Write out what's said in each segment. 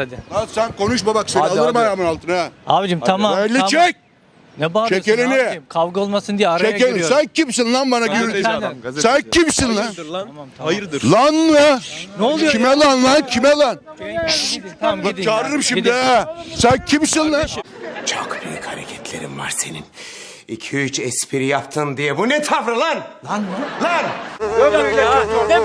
Hadi. Lan sen konuşma bak seni Hadi, alırım hadi. ayağımın altına. ha. Abicim tamam. Elini tamam. çek. Ne bağırıyorsun Çek elini. abicim? Kavga olmasın diye araya Çek elini. giriyorum. Sen kimsin lan bana gürültü? adam, Sen kimsin lan? Tamam, tamam. Hayırdır? Lan mı? Ne oluyor Kime ya? lan lan? Kime lan? Gidin, Tamam gidin. çağırırım şimdi Gidin. ha. Sen kimsin lan? Çok büyük hareketlerin var senin. 2-3 espri yaptın diye bu ne tavrı lan? Lan mı? Lan! Ya ne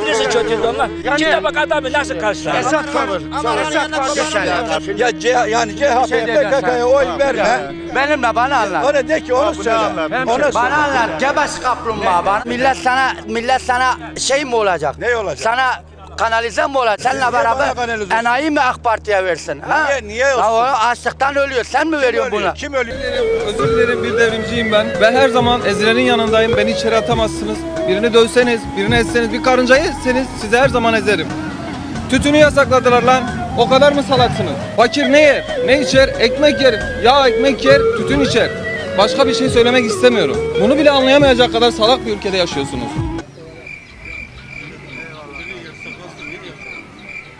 lan? Git bak adamı nasıl karşılar? Esat tavır. Esat tavır. Ya C, yani CHP'ye PKK'ya oy verme. Benimle bana anlat. Öyle de ki onu söyle. Onu Bana anlat. Gebes kaplumbağa bana. Millet sana millet sana şey mi olacak? Ne olacak? Sana kanalize mi olacak? Seninle beraber kanalize olsun? enayi mi AK Parti'ye versin? Ha? Niye- niye olsun? Ha, o açlıktan ölüyor. Sen mi veriyorsun buna? Kim ölüyor? Özür dilerim bir devrimciyim ben. Ben her zaman ezilenin yanındayım. Beni içeri atamazsınız. Birini dövseniz, birini etseniz, bir karıncayı etseniz sizi her zaman ezerim. Tütünü yasakladılar lan. O kadar mı salaksınız? Fakir ne yer? Ne içer? Ekmek yer. Ya ekmek yer, tütün içer. Başka bir şey söylemek istemiyorum. Bunu bile anlayamayacak kadar salak bir ülkede yaşıyorsunuz.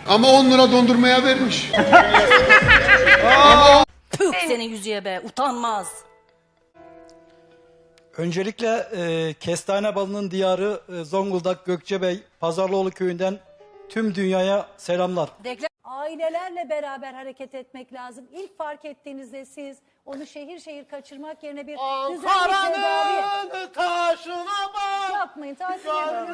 Ama 10 lira dondurmaya vermiş. Tüh senin yüzüğe be utanmaz. Öncelikle e, kestane balının diyarı e, Zonguldak Gökçebey Pazarlıoğlu köyünden tüm dünyaya selamlar. Ailelerle beraber hareket etmek lazım. İlk fark ettiğinizde siz onu şehir şehir kaçırmak yerine bir düzenli tedavi kaşına bak. yapmayın. Tavsiye ediyorum.